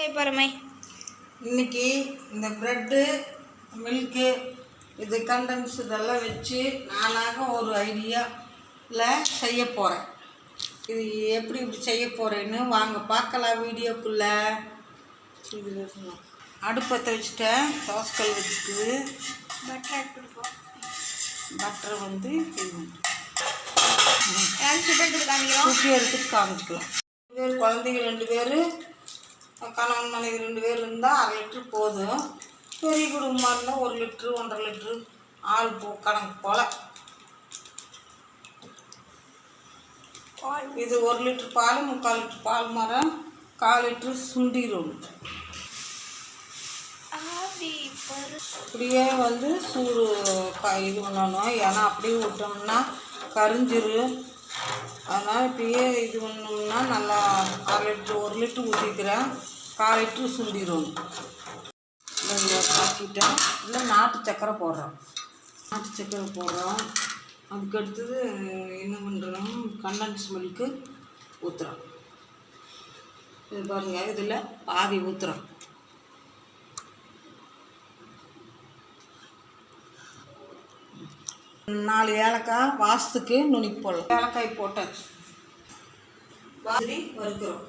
சரி பாருமை இன்னைக்கு இந்த ப்ரெட்டு மில்க்கு இது கண்டன்ஸ் இதெல்லாம் வச்சு நானாக ஒரு ஐடியாவில் செய்ய போகிறேன் இது எப்படி இப்படி செய்ய போகிறேன்னு வாங்க பார்க்கலாம் வீடியோக்குள்ளே. இருக்கணும் அடுப்பத்தை வச்சுட்டேன் தோசைக்கல் வச்சுட்டு பட்டர் கொடுப்போம். பட்டர் வந்து இது குட்டி எடுத்துட்டு காமிச்சிக்கலாம் குழந்தைங்க ரெண்டு பேர் கணவன் மனைவி ரெண்டு பேர் இருந்தால் அரை லிட்ரு போதும். பெரிய குடும்பமாக இருந்தால் ஒரு லிட்ரு ஒன்றரை லிட்ரு ஆள் போ கணக்கு போல். இது ஒரு லிட்ரு பால் முக்கால் லிட்ரு பால் மரம் கால் லிட்ரு சுண்டிரும் ஆவி பரு அப்படியே வந்து சூடு இது பண்ணணும். ஏன்னா அப்படியே விட்டோம்னா கரிஞ்சிரு அதனால் இப்படியே இது பண்ணோம்னா நல்லா அரை லிட்ரு ஒரு லிட்ரு ஊற்றிக்கிறேன் கால் லிட்ரு சுண்டிடும் காக்கிட்டேன் இல்லை நாட்டு சக்கரை போடுறோம். நாட்டு சக்கரை போடுறோம். அதுக்கு அடுத்தது என்ன பண்ணுறோம் கண்டன்ஸ் மில்க்கு ஊற்றுறோம் இது பாருங்கள் இதில் பாதி ஊற்றுறோம் நாலு ஏலக்காய் வாசத்துக்கு நுனிக்கு போடலாம். ஏலக்காய் போட்டாச்சு பாதிரி வறுக்கிறோம்.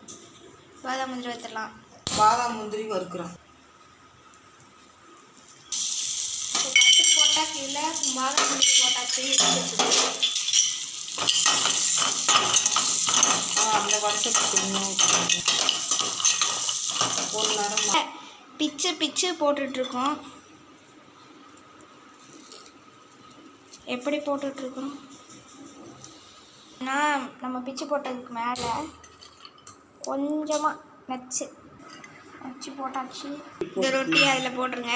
பாதாம் முந்திரி வைத்துடலாம் பாதாம் முந்திரி வறுக்கிறோம். பட்டர் போட்டால் கீழே பாதாம் முந்திரி போட்டாச்சு அந்த வருஷத்துக்கு ஒரு நேரம் பிச்சு பிச்சு போட்டுட்ருக்கோம் எப்படி போட்டுட்ருக்கோம்? நான் நம்ம பிச்சு போட்டதுக்கு மேலே கொஞ்சமாக நச்சு. நச்சு போட்டாச்சு. இந்த ரொட்டி அதில் போட்டுருங்க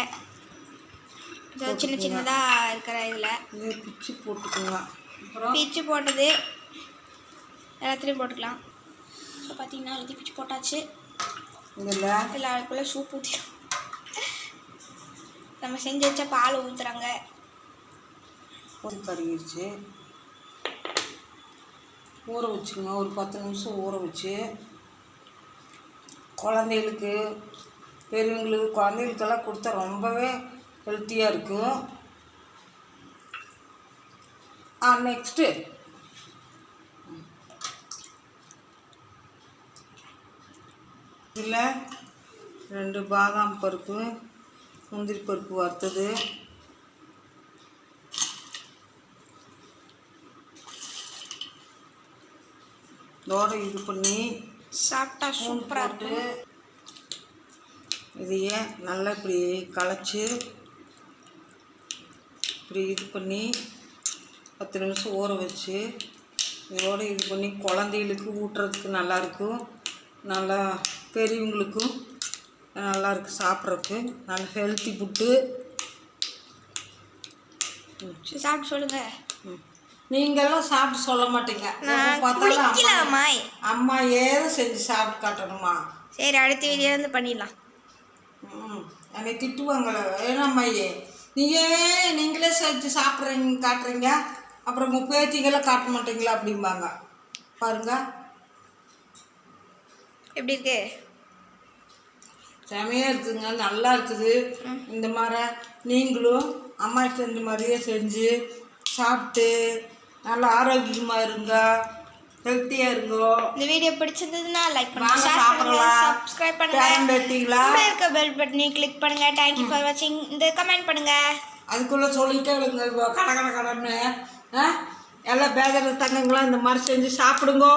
இதோ சின்ன சின்னதாக இருக்கிற இதில். இது பிச்சு போட்டுக்கோங்க. அப்புறம் பிச்சு போட்டது எல்லாத்துலேயும் போட்டுக்கலாம். இப்போ பார்த்தீங்கன்னா எல்லாத்தையும் பிச்சு போட்டாச்சு. இதில் அதுக்குள்ளே சூப் ஊற்றிடும் நம்ம செஞ்சு வச்ச பால் ஊற்றுறாங்க ஒரு கருகிருச்சு. ஊற வச்சுங்க ஒரு பத்து நிமிஷம் ஊற வச்சு குழந்தைகளுக்கு பெரியவங்களுக்கு குழந்தைகளுக்கெல்லாம் கொடுத்தா ரொம்பவே ஹெல்த்தியாக இருக்கும். ஆ நெக்ஸ்ட்டு இதில் ரெண்டு பாதாம் பருப்பு முந்திரி பருப்பு வறுத்தது. இதோட இது பண்ணி சாப்பிட்டா சூப்பராக போட்டு இதையே நல்லா இப்படி களைச்சி இப்படி இது பண்ணி பத்து நிமிஷம் ஊற வச்சு இதோட இது பண்ணி குழந்தைகளுக்கு ஊட்டுறதுக்கு நல்லாயிருக்கும். நல்லா பெரியவங்களுக்கும் நல்லாயிருக்கு சாப்பிட்றதுக்கு. நல்ல ஹெல்த்தி ஃபுட்டு சாப்பிட்டு சொல்லுங்க. நீங்கெல்லாம் சாப்பிட்டு சொல்ல மாட்டீங்க. பார்த்தாலும் அம்மா- ஏதோ செஞ்சு சாப்பிட்டு காட்டணுமா? சரி அடுத்த வீடியோ இருந்து பண்ணிடலாம். ம் என்னை திட்டுவாங்களே. ஏன்னாம்மையே நீயே நீங்களே செஞ்சு சாப்பிட்றீங்க காட்டுறீங்க. அப்புறம் உங்கள் பேத்திங்கெல்லாம் காட்ட மாட்டீங்களா அப்படிம்பாங்க. பாருங்க. எப்படி இருக்கு? செமையாக இருக்குதுங்க நல்லா இருக்குது. இந்த மாதிரி நீங்களும் அம்மா செஞ்ச மாதிரியே செஞ்சு சாப்பிட்டு நல்லா ஆரோக்கியமாக இருங்க. ஹெல்த்தியாக இருங்கோ. இந்த வீடியோ பிடிச்சிருந்ததுன்னா லைக் பண்ணுங்க வாங்க ஷேர் பண்ணுங்க சாப்பிடலாம். சப்ஸ்கிரைப் பண்ணுங்க. இருக்க பெல் பட்டனை கிளிக் பண்ணுங்க. தேங்க்யூ ஃபார் வாட்சிங் இந்த கமெண்ட் பண்ணுங்க. அதுக்குள்ளே சொல்லிட்டே இப்போ கட கட கடன்னு எல்லாம் பேதர் தங்கங்களாம் இந்த மாதிரி செஞ்சு சாப்பிடுங்கோ.